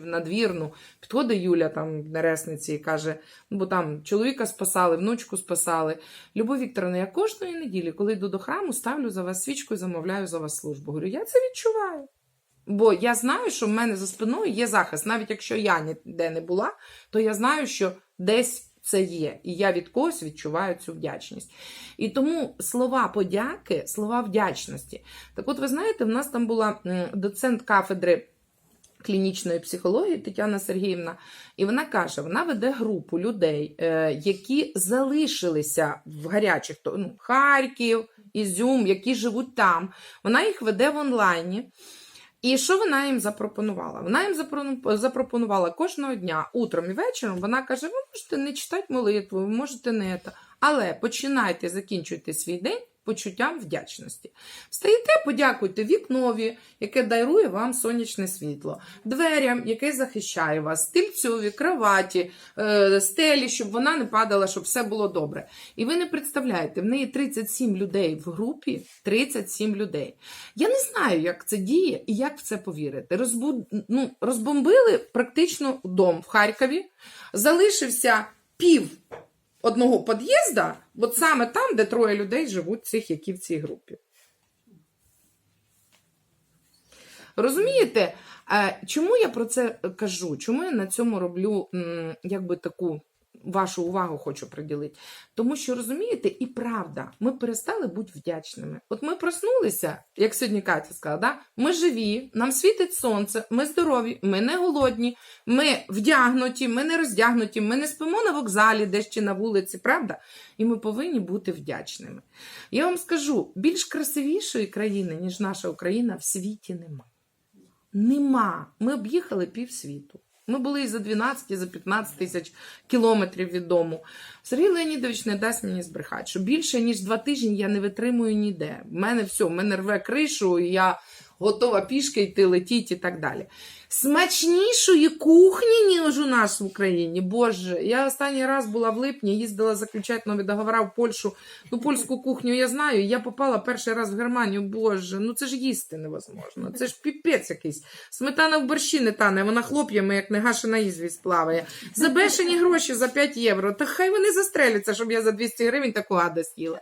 в надвірну. Підходить Юля там на ресниці і каже: ну бо там чоловіка спасали, внучку спасали. Любов Вікторовна, я кожної неділі, коли йду до храму, ставлю за вас свічку і замовляю за вас службу. Говорю, я це відчуваю. Бо я знаю, що в мене за спиною є захист. Навіть якщо я ніде не була, то я знаю, що десь це є. І я від когось відчуваю цю вдячність. І тому слова подяки, слова вдячності. Так от, ви знаєте, в нас там була доцент кафедри клінічної психології Тетяна Сергіївна, і вона каже: вона веде групу людей, е, які залишилися в гарячих ну, Харків, Ізюм, які живуть там. Вона їх веде в онлайні. І що вона їм запропонувала? Вона їм запропонувала кожного дня, утром і вечором. Вона каже: ви можете не читати молитву, ви можете не це. Але починайте, закінчуйте свій день почуттям вдячності. Встаєте, подякуйте вікнові, яке дарує вам сонячне світло, дверям, яке захищає вас, стільцьові, кроваті, е, стелі, щоб вона не падала, щоб все було добре. І ви не представляєте, в неї 37 людей в групі, 37 людей. Я не знаю, як це діє і як в це повірити. Розбу... ну, розбомбили практично дом в Харкові, залишився пів одного під'їзда, от саме там, де троє людей живуть, цих, які в цій групі. Розумієте, Е, чому я про це кажу? Чому я на цьому роблю якби таку вашу увагу хочу приділити? Тому що розумієте, і правда, ми перестали бути вдячними. От ми проснулися, як сьогодні Катя сказала, да? ми живі, нам світить сонце, ми здорові, ми не голодні, ми вдягнуті, ми не роздягнуті, ми не спимо на вокзалі, десь чи на вулиці, правда? І ми повинні бути вдячними. Я вам скажу, більш красивішої країни, ніж наша Україна, в світі нема. Нема. Ми об'їхали півсвіту. Ми були і за 12, і за 15 тисяч кілометрів від дому. Сергій Леонідович не дасть мені збрехати, що більше ніж два тижні я не витримую ніде. В мене все, в мене рве кришу, і я готова пішки йти, летіти і так далі. Смачнішої кухні, ніж у нас в Україні. Боже, я останній раз була в липні, їздила заключати нові договори в Польщу. Ну, польську кухню я знаю. Я попала перший раз в Германію. Боже, ну це ж їсти невозможно. Це ж піпець якийсь. Сметана в борщі не тане, вона хлоп'ями, як негашена ізвість плаває. За бешені гроші за 5 євро. Та хай вони застреляться, щоб я за 200 гривень таку гадость їла.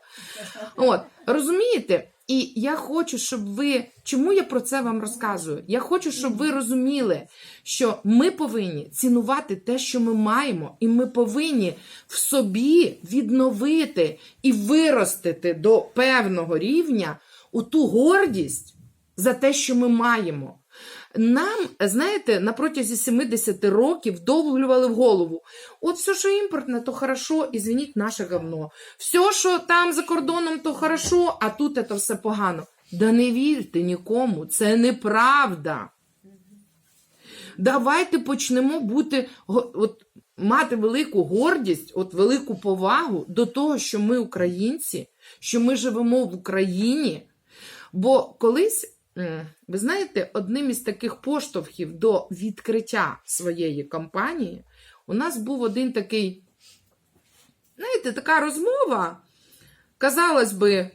От, розумієте? І я хочу, щоб ви. Чому я про це вам розказую? Я хочу, щоб ви розуміли, що ми повинні цінувати те, що ми маємо, і ми повинні в собі відновити і виростити до певного рівня у ту гордість за те, що ми маємо. Нам, знаєте, на протязі 70 років вдовлювали в голову. От все, що імпортне, то хорошо, і звініть наше говно. Все, що там за кордоном, то хорошо, а тут це все погано. Да не вірте нікому, це неправда. Давайте почнемо бути от, мати велику гордість, от велику повагу до того, що ми українці, що ми живемо в Україні. Бо колись, ви знаєте, одним із таких поштовхів до відкриття своєї компанії у нас був один такий, знаєте, така розмова. Казалось би,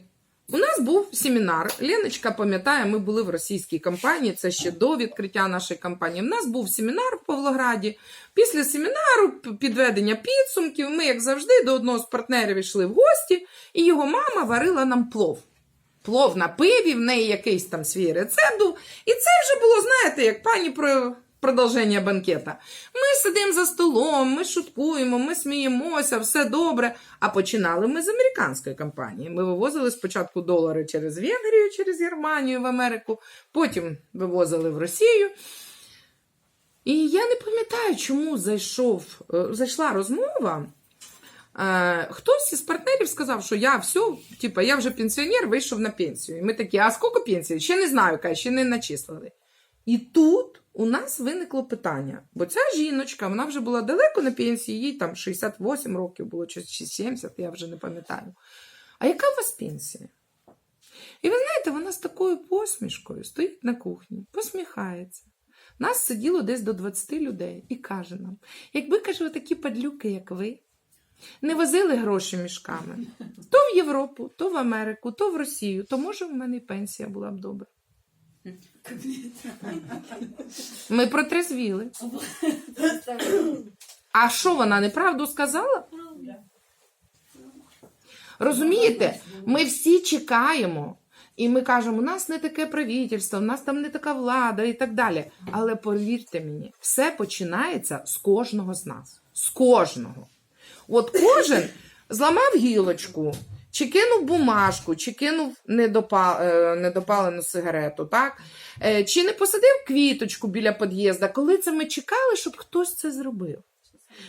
у нас був семінар. Леночка пам'ятає, ми були в російській компанії, це ще до відкриття нашої компанії. У нас був семінар в Павлограді. Після семінару, підведення підсумків, ми, як завжди, до одного з партнерів йшли в гості, і його мама варила нам плов. Плов на пиві, в неї якийсь там свій рецепт. І це вже було, знаєте, як пані про продовження банкета. Ми сидимо за столом, ми шуткуємо, ми сміємося, все добре. А починали ми з американської компанії. Ми вивозили спочатку долари через Венгрію, через Германію в Америку, потім вивозили в Росію. І я не пам'ятаю, чому зайшов, е, зайшла розмова. Е, хтось із партнерів сказав, що я все, типа, я вже пенсіонер, вийшов на пенсію. І ми такі, а скільки пенсії? Ще не знаю, каже, ще не начислили. І тут у нас виникло питання, бо ця жіночка, вона вже була далеко на пенсії, їй там 68 років було, чи 70, я вже не пам'ятаю. А яка у вас пенсія? І ви знаєте, вона з такою посмішкою стоїть на кухні, посміхається. Нас сиділо десь до 20 людей і каже нам: якби каже, такі падлюки, як ви, не возили гроші мішками то в Європу, то в Америку, то в Росію, то може в мене і пенсія була б добра. Ми протрезвіли. А що вона неправду сказала? Розумієте, ми всі чекаємо. І ми кажемо, у нас не таке правительство, у нас там не така влада і так далі. Але повірте мені, все починається з кожного з нас. З кожного. От кожен зламав гілочку, чи кинув бумажку, чи кинув е, недопалену сигарету, так? Е, Чи не посадив квіточку біля під'їзда, коли це ми чекали, щоб хтось це зробив.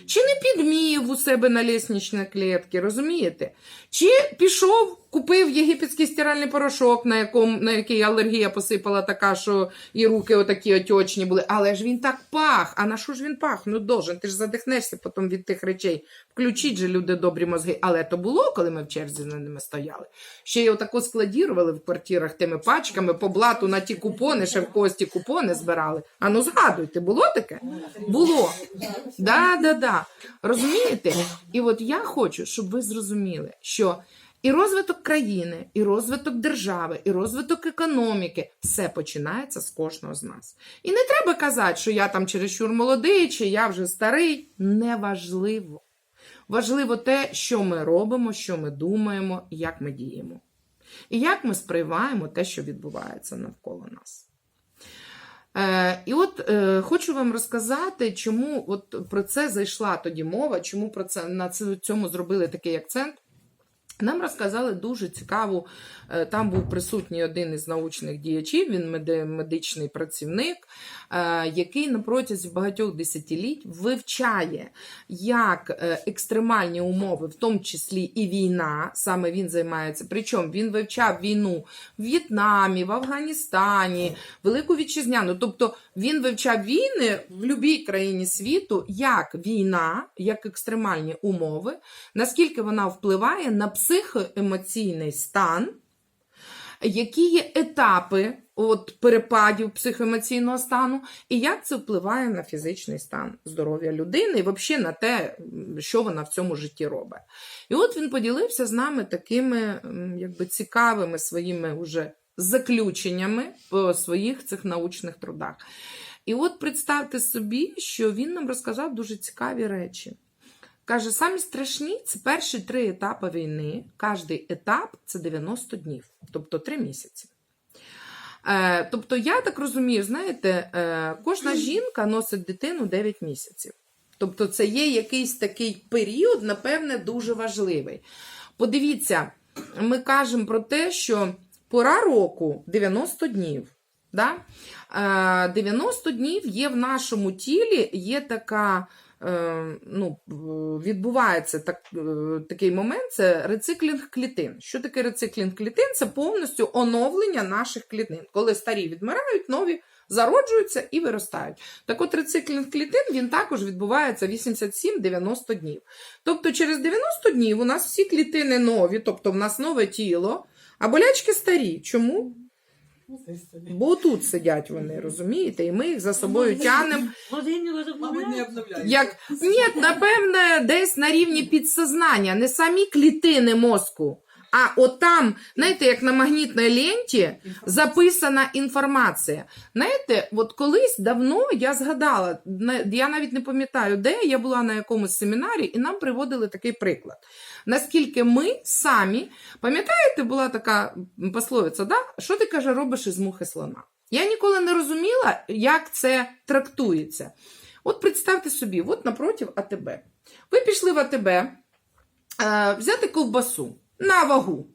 Чи не підмів у себе на лісничні клітки, розумієте? Чи пішов, купив єгипетський стиральний порошок, на, якому, на який алергія посипала така, що і руки отакі отечні були. Але ж він так пах. А на що ж він пах? Ну должен, ти ж задихнешся потім від тих речей. Включіть же люди добрі мозги. Але то було, коли ми в черзі за ними стояли. Ще й отако складірували в квартирах тими пачками по блату на ті купони, ще в кості купони збирали. А ну згадуйте, було таке? Було. Да, да, да. Розумієте? І от я хочу, щоб ви зрозуміли, що і розвиток країни, і розвиток держави, і розвиток економіки все починається з кожного з нас. І не треба казати, що я там чересчур молодий, чи я вже старий. Неважливо. Важливо те, що ми робимо, що ми думаємо, як ми діємо. І як ми сприймаємо те, що відбувається навколо нас. Е, і от е, хочу вам розказати, чому от про це зайшла тоді мова, чому про це на цьому зробили такий акцент. Нам розказали дуже цікаву. е, Там був присутній один із научних діячів, він медичний працівник, е, який на протязі багатьох десятиліть вивчає, як е, екстремальні умови, в тому числі і війна, саме він займається. Причому він вивчав війну в В'єтнамі, в Афганістані, Велику Вітчизняну. Тобто він вивчав війни в будь-якій країні світу, як війна, як екстремальні умови, наскільки вона впливає на психоемоційний стан, які є етапи от, перепадів психоемоційного стану, і як це впливає на фізичний стан здоров'я людини і взагалі на те, що вона в цьому житті робить. І от він поділився з нами такими якби, цікавими своїми уже заключеннями по своїх цих научних трудах. І от представте собі, що він нам розказав дуже цікаві речі. Каже, самі страшні це перші три етапи війни. Кожний етап це 90 днів, тобто 3 місяці. Е, тобто, я так розумію, знаєте, е, кожна жінка носить дитину 9 місяців. Тобто, це є якийсь такий період, напевне, дуже важливий. Подивіться, ми кажемо про те, що пора року 90 днів. Да? Е, 90 днів є в нашому тілі, є така. Е, Ну, відбувається так, е, такий момент це рециклінг клітин. Що таке рециклінг клітин? Це повністю оновлення наших клітин. Коли старі відмирають, нові зароджуються і виростають. Так от рециклінг клітин він також відбувається 87-90 днів. Тобто через 90 днів у нас всі клітини нові, тобто в нас нове тіло, а болячки старі. Чому? Бо тут сидять вони, розумієте, і ми їх за собою тянемо. Мабуть, не обновляють. Як ні, напевне, десь на рівні підсознання, не самі клітини мозку. А от там, знаєте, як на магнітній ленті записана інформація. Знаєте, от колись давно я згадала, я навіть не пам'ятаю, де я була на якомусь семінарі, і нам приводили такий приклад. Наскільки ми самі, пам'ятаєте, була така пословиця, да? що ти каже, робиш із мухи слона? Я ніколи не розуміла, як це трактується. От представте собі, от напротив АТБ. Ви пішли в АТБ е, взяти ковбасу на вагу.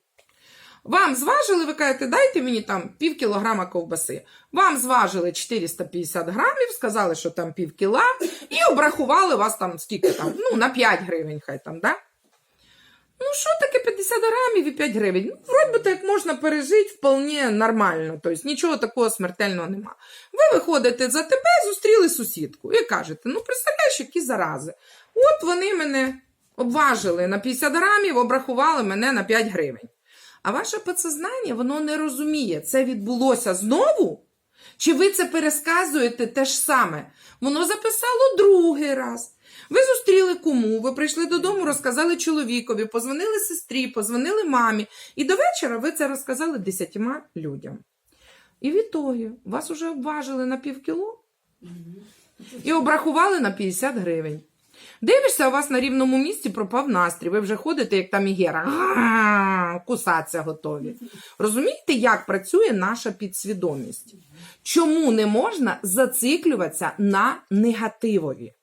Вам зважили, ви кажете, дайте мені там пів кілограма ковбаси. Вам зважили 450 грамів, сказали, що там пів кіла, і обрахували вас там скільки там, ну, на 5 гривень хай там, да? Ну, що таке 50 грамів і 5 гривень? Ну, вроді би так можна пережити вполне нормально, тобто нічого такого смертельного нема. Ви виходите за тебе, зустріли сусідку і кажете: ну, представляєш, які зарази. От вони мене обважили на 50 грамів, обрахували мене на 5 гривень. А ваше підсознання, воно не розуміє, це відбулося знову? Чи ви це пересказуєте те ж саме? Воно записало другий раз. Ви зустріли куму, ви прийшли додому, розказали чоловікові, позвонили сестрі, позвонили мамі, і до вечора ви це розказали десятьма людям. І в ітогі вас уже обважили на півкіло і обрахували на 50 гривень. Дивишся, у вас на рівному місці пропав настрій. Ви вже ходите, як там ігера, кусаться готові. Розумієте, як працює наша підсвідомість? Чому не можна зациклюватися на негативові?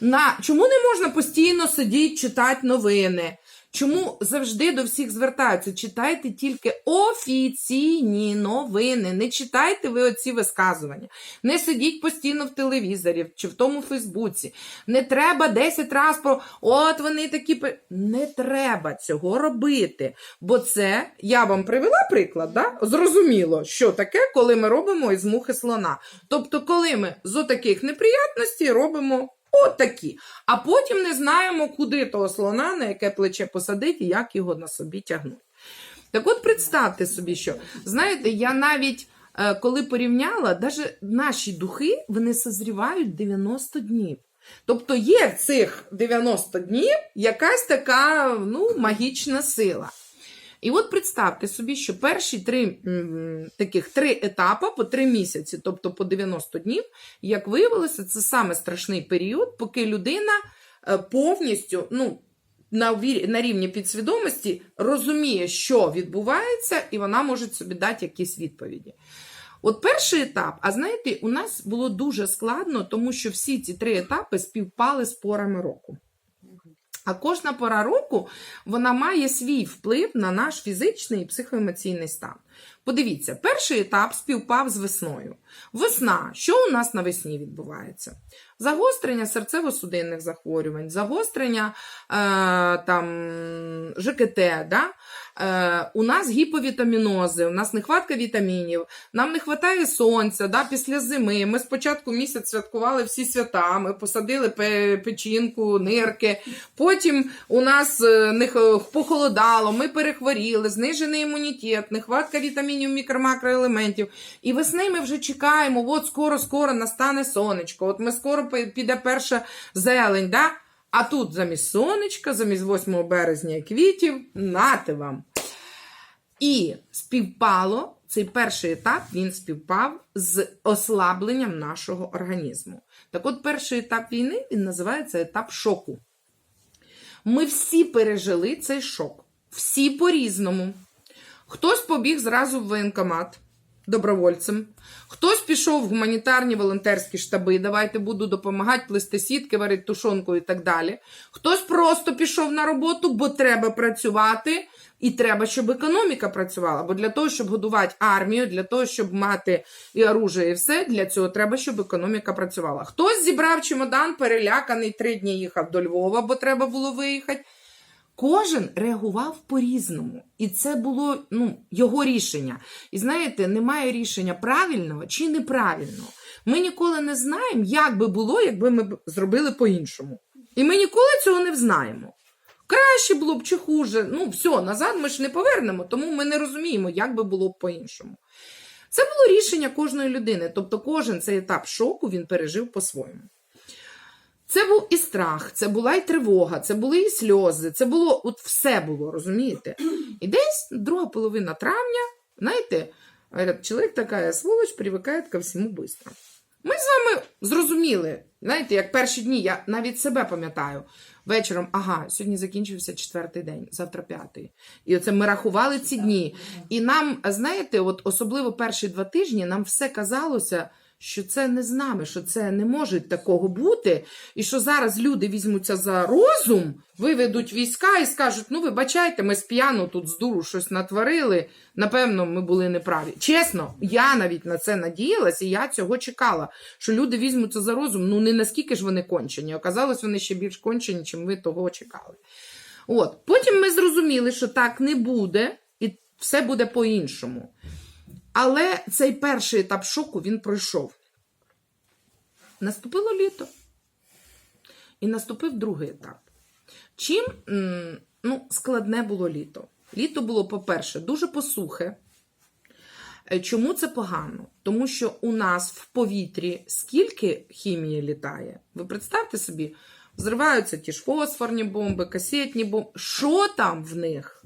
На, чому не можна постійно сидіти, читати новини? Чому завжди до всіх звертаються? Читайте тільки офіційні новини. Не читайте ви оці висказування. Не сидіть постійно в телевізорі чи в тому Фейсбуці. Не треба 10 разів про от вони такі. пи-». Не треба цього робити. Бо це я вам привела приклад, да? зрозуміло, що таке, коли ми робимо із мухи слона. Тобто, коли ми з отаких неприятностей робимо. Отакі. А потім не знаємо, куди того слона, на яке плече посадити і як його на собі тягнути. Так от представте собі, що знаєте, я навіть е, коли порівняла, навіть наші духи вони созрівають 90 днів. Тобто є в цих 90 днів якась така ну, магічна сила. І от представте собі, що перші три таких три етапи по три місяці, тобто по 90 днів, як виявилося, це саме страшний період, поки людина е, повністю ну, на, рівні підсвідомості розуміє, що відбувається, і вона може собі дати якісь відповіді. От перший етап, а знаєте, у нас було дуже складно, тому що всі ці три етапи співпали з порами року. А кожна пора року вона має свій вплив на наш фізичний і психоемоційний стан. Подивіться, перший етап співпав з весною. Весна, що у нас навесні відбувається? Загострення серцево-судинних захворювань, загострення е, там, ЖКТ, да? Е, у нас гіповітамінози, у нас нехватка вітамінів, нам не вистачає сонця да? після зими. Ми спочатку місяць святкували всі свята, ми посадили печінку, нирки. Потім у нас е, не похолодало, ми перехворіли, знижений імунітет, нехватка вітамінів, мікро-макроелементів. І весни ми вже чекаємо, от скоро-скоро настане сонечко, от ми скоро піде перша зелень. Да? А тут замість сонечка, замість 8 березня і квітів, нате вам. І співпало цей перший етап, він співпав з ослабленням нашого організму. Так от, перший етап війни він називається етап шоку. Ми всі пережили цей шок. Всі по-різному. Хтось побіг зразу в воєнкомат добровольцем, хтось пішов в гуманітарні волонтерські штаби, давайте буду допомагати плести сітки, варити тушонку і так далі. Хтось просто пішов на роботу, бо треба працювати, і треба, щоб економіка працювала. Бо для того, щоб годувати армію, для того, щоб мати і оружие, і все, для цього треба, щоб економіка працювала. Хтось зібрав чемодан, переляканий, три дні їхав до Львова, бо треба було виїхати. Кожен реагував по-різному, і це було ну, його рішення. І знаєте, немає рішення правильного чи неправильного. Ми ніколи не знаємо, як би було, якби ми зробили по-іншому. І ми ніколи цього не взнаємо. Краще було б чи хуже. Ну, все, назад ми ж не повернемо, тому ми не розуміємо, як би було б по-іншому. Це було рішення кожної людини. Тобто, кожен цей етап шоку він пережив по-своєму. Це був і страх, це була і тривога, це були і сльози, це було от все було, розумієте? І десь друга половина травня, знаєте, чоловік така сволоч привикає ко всьому швидко. Ми з вами зрозуміли, знаєте, як перші дні, я навіть себе пам'ятаю. Вечором, ага, сьогодні закінчився четвертий день, завтра п'ятий. І оце ми рахували ці дні. І нам, знаєте, от особливо перші два тижні, нам все казалося, що це не з нами, що це не може такого бути, і що зараз люди візьмуться за розум, виведуть війська і скажуть: ну, вибачайте, ми з п'яну тут з дуру щось натворили. Напевно, ми були неправі. Чесно, я навіть на це надіялась, і я цього чекала. Що люди візьмуться за розум. Ну не наскільки ж вони кончені. Оказалось, вони ще більш кончені, чим ви того чекали. От потім ми зрозуміли, що так не буде, і все буде по-іншому. Але цей перший етап шоку він пройшов. Наступило літо. І наступив другий етап. Чим ну, складне було літо? Літо було, по-перше, дуже посухе. Е, Чому це погано? Тому що у нас в повітрі скільки хімії літає? Ви представте собі, взриваються ті ж фосфорні бомби, касетні бомби. Що там в них?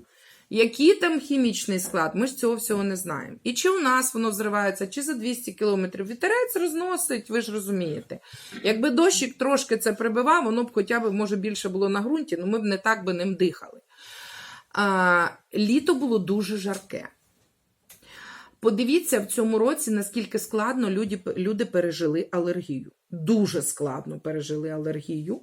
Який там хімічний склад, ми ж цього всього не знаємо. І чи у нас воно взривається, чи за 200 кілометрів вітерець розносить, ви ж розумієте. Якби дощик трошки це прибивав, воно б хоча б, може, більше було на ґрунті, але ми б не так би ним дихали. А, літо було дуже жарке. Подивіться в цьому році, наскільки складно люди, люди пережили алергію. Дуже складно пережили алергію.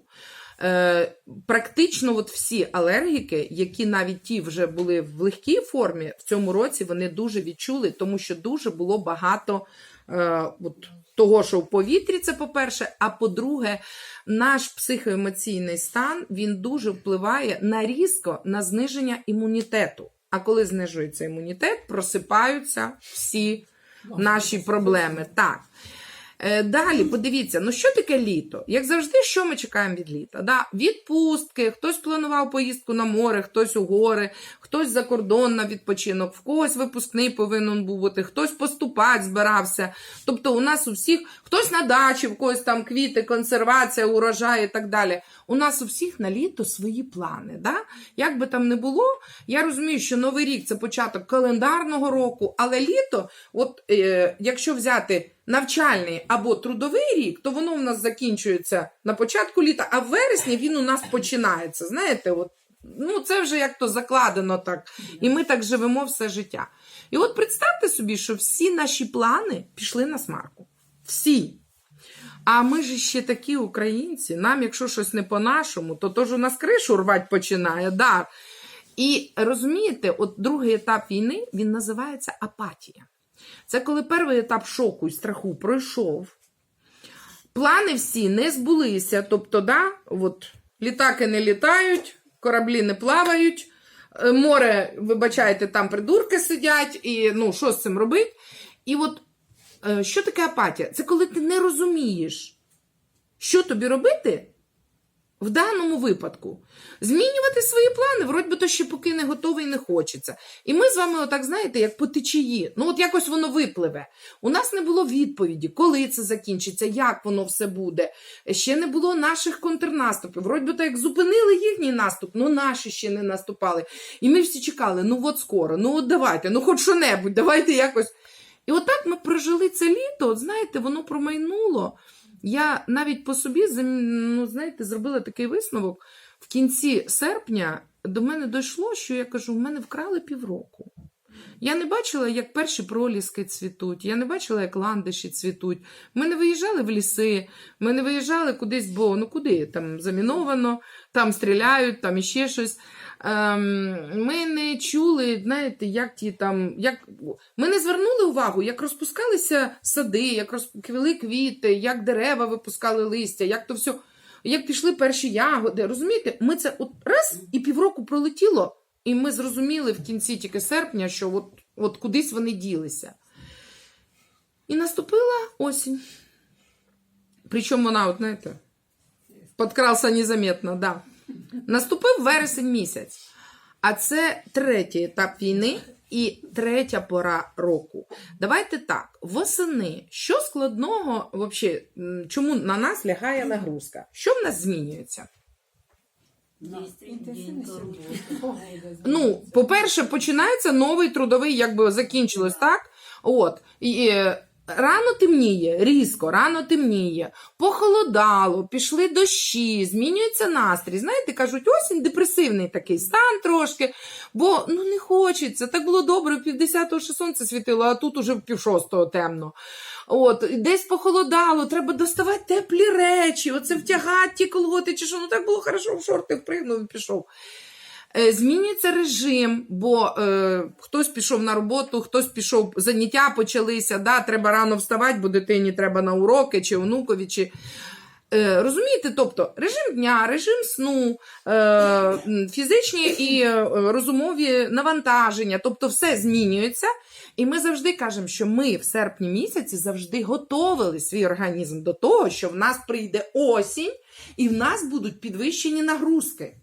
Е, практично от всі алергіки, які навіть ті вже були в легкій формі, в цьому році вони дуже відчули, тому що дуже було багато е, от, того, що в повітрі, це по-перше, а по-друге, наш психоемоційний стан він дуже впливає на різко на зниження імунітету. А коли знижується імунітет, просипаються всі наші проблеми. Так. Е, Далі, подивіться, ну що таке літо? Як завжди, що ми чекаємо від літа? Да? Відпустки, хтось планував поїздку на море, хтось у гори, хтось за кордон на відпочинок, в когось випускний повинен бути, хтось поступати збирався. Тобто у нас у всіх, хтось на дачі, в когось там квіти, консервація, урожай і так далі. У нас у всіх на літо свої плани. Да? Як би там не було, я розумію, що Новий рік це початок календарного року, але літо, от е, якщо взяти навчальний або трудовий рік, то воно в нас закінчується на початку літа, а в вересні він у нас починається. Знаєте, от, ну це вже як то закладено так. І ми так живемо все життя. І от представте собі, що всі наші плани пішли на смарку. Всі. А ми ж ще такі українці. Нам, якщо щось не по-нашому, то то ж у нас кришу рвать починає. Да. І розумієте, от другий етап війни він називається апатія. Це коли перший етап шоку і страху пройшов. Плани всі не збулися. Тобто, да, от, літаки не літають, кораблі не плавають, е, море, вибачайте, там придурки сидять, і ну, що з цим робити? І от е, що таке апатія? Це коли ти не розумієш, що тобі робити в даному випадку. Змінювати свої плани, вроді то ще поки не готовий, не хочеться. І ми з вами, отак, знаєте, як по течії. Ну, от якось воно випливе. У нас не було відповіді, коли це закінчиться, як воно все буде. Ще не було наших контрнаступів. Вроді так, як зупинили їхній наступ, ну наші ще не наступали. І ми всі чекали, ну от скоро, ну от давайте, ну хоч що-небудь, давайте якось. І отак ми прожили це літо, от знаєте, воно промайнуло. Я навіть по собі ну, знаєте, зробила такий висновок. В кінці серпня до мене дійшло, що я кажу, в мене вкрали півроку. Я не бачила, як перші проліски цвітуть, я не бачила, як ландиші цвітуть. Ми не виїжджали в ліси, ми не виїжджали кудись, бо ну куди? Там заміновано, там стріляють, там іще щось. Ем, ми не чули, знаєте, як ті там. Як... Ми не звернули увагу, як розпускалися сади, як розквіли квіти, як дерева випускали листя, як то все, як пішли перші ягоди. Розумієте, ми це от раз і півроку пролетіло, і ми зрозуміли в кінці тільки серпня, що от, от кудись вони ділися. І наступила осінь. Причому вона, от, знаєте, подкрався незаметно, да. Наступив вересень місяць. А це третій етап війни і третя пора року. Давайте так, восени. Що складного, м, чому на нас лягає нагрузка? Що в нас змінюється? Ну, по-перше, починається новий трудовий, якби закінчилось, так? От. І, рано темніє, різко, рано темніє, похолодало, пішли дощі, змінюється настрій. Знаєте, кажуть, осінь депресивний такий стан трошки, бо ну не хочеться. Так було добре, в півдесятого ще сонце світило, а тут уже в півшостого темно. От, десь похолодало, треба доставати теплі речі, оце втягати ті колготи, чи що, ну так було хорошо, в шорти впригнув і пішов. Е, Змінюється режим, бо е, хтось пішов на роботу, хтось пішов, заняття почалися, да, треба рано вставати, бо дитині треба на уроки, чи онукові, чи. Е, розумієте, тобто режим дня, режим сну, е, фізичні і е, розумові навантаження, тобто все змінюється. І ми завжди кажемо, що ми в серпні місяці завжди готовили свій організм до того, що в нас прийде осінь, і в нас будуть підвищені нагрузки.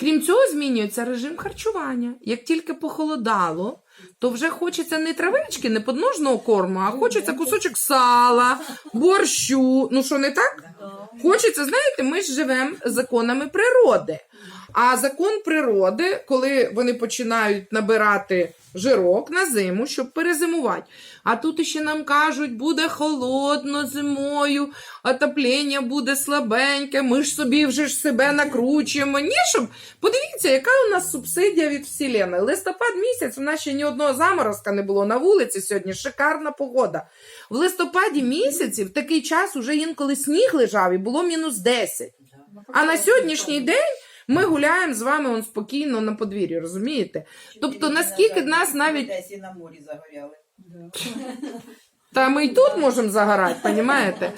Крім цього, змінюється режим харчування. Як тільки похолодало, то вже хочеться не травички, не подножного корму, а хочеться кусочок сала, борщу. Ну що не так? Хочеться, знаєте, ми ж живемо законами природи. А закон природи, коли вони починають набирати жирок на зиму, щоб перезимувати. А тут ще нам кажуть, буде холодно зимою, отоплення буде слабеньке, ми ж собі вже ж себе накручуємо. Ні, щоб подивіться, яка у нас субсидія від Вселеної. Листопад місяць, у нас ще ні одного заморозка не було на вулиці сьогодні. Шикарна погода. В листопаді місяці в такий час уже інколи сніг лежав і було мінус 10. А на сьогоднішній день ми гуляємо з вами он спокійно на подвір'ї, розумієте? Тобто, наскільки нас навіть- Десь і на морі загоряли. Та ми й тут можемо загорати, понімаєте?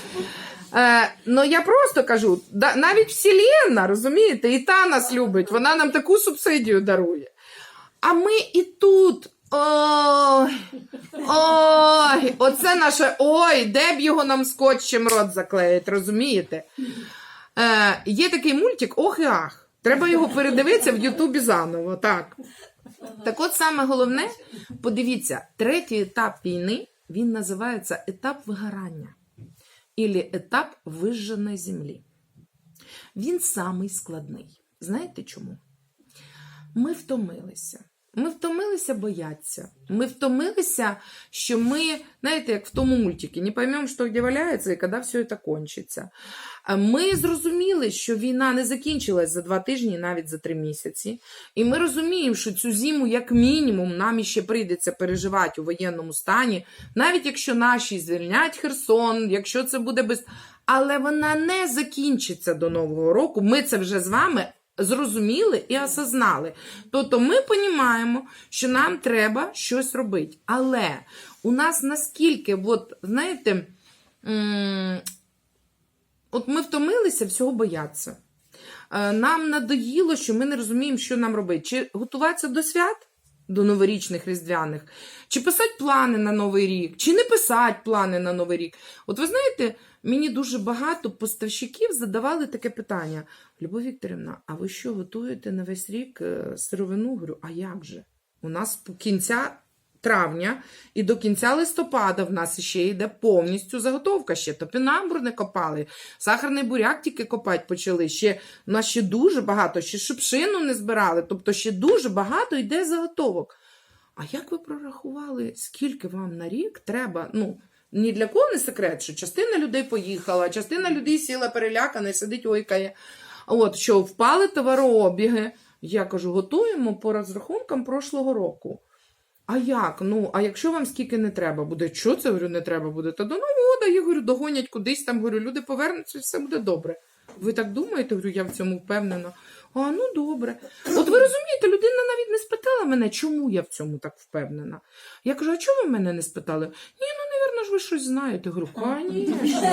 Е, ну я просто кажу, да, навіть Вселенна, розумієте, і та нас любить, вона нам таку субсидію дарує. А ми і тут. Ой, ой, оце наше ой, де б його нам скотчем рот заклеїть, розумієте? Е, є такий мультик Ох і ах. Треба його передивитися в Ютубі заново. Так. Так от саме головне, подивіться, третій етап війни він називається етап вигорання або етап вижженої землі. Він самий складний. Знаєте чому? Ми втомилися. Ми втомилися бояться. Ми втомилися, що ми, знаєте, як в тому мультикі, не поймемо, що де валяється і коли все це кончиться. Ми зрозуміли, що війна не закінчилась за два тижні, навіть за три місяці. І ми розуміємо, що цю зиму, як мінімум, нам іще прийдеться переживати у воєнному стані, навіть якщо наші звільнять Херсон, якщо це буде без. Але вона не закінчиться до Нового року. Ми це вже з вами зрозуміли і осознали. Тобто ми розуміємо, що нам треба щось робити. Але у нас наскільки, от, знаєте, от ми втомилися всього боятися. Е, Нам надоїло, що ми не розуміємо, що нам робити. Чи готуватися до свят, до новорічних різдвяних, чи писати плани на Новий рік, чи не писати плани на Новий рік. От ви знаєте, мені дуже багато поставщиків задавали таке питання: Любов Вікторівна, а ви що готуєте на весь рік е, сировину? Говорю, а як же? У нас по кінця травня і до кінця листопада в нас ще йде повністю заготовка. Ще топінамбур не копали, сахарний буряк тільки копати почали. Ще у нас ще дуже багато, ще шипшину не збирали. Тобто ще дуже багато йде заготовок. А як ви прорахували, скільки вам на рік треба? Ну, ні для кого не секрет, що частина людей поїхала, частина людей сіла перелякана і сидить ойкає. От що впали товарообіги. Я кажу, готуємо по розрахункам прошлого року. А як? Ну, а якщо вам скільки не треба буде? Що це говорю, не треба буде? Та до Нового я говорю, догонять кудись там, говорю, люди повернуться все буде добре. Ви так думаєте? Говорю, я в цьому впевнена. А, ну добре. От ви розумієте, людина навіть не спитала мене, чому я в цьому так впевнена. Я кажу, а чому ви мене не спитали? Ні, ну, навірно ж, ви щось знаєте. Говорю, звісно.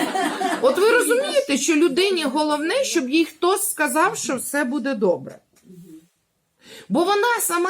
От ви розумієте, що людині головне, щоб їй хтось сказав, що все буде добре. Бо вона сама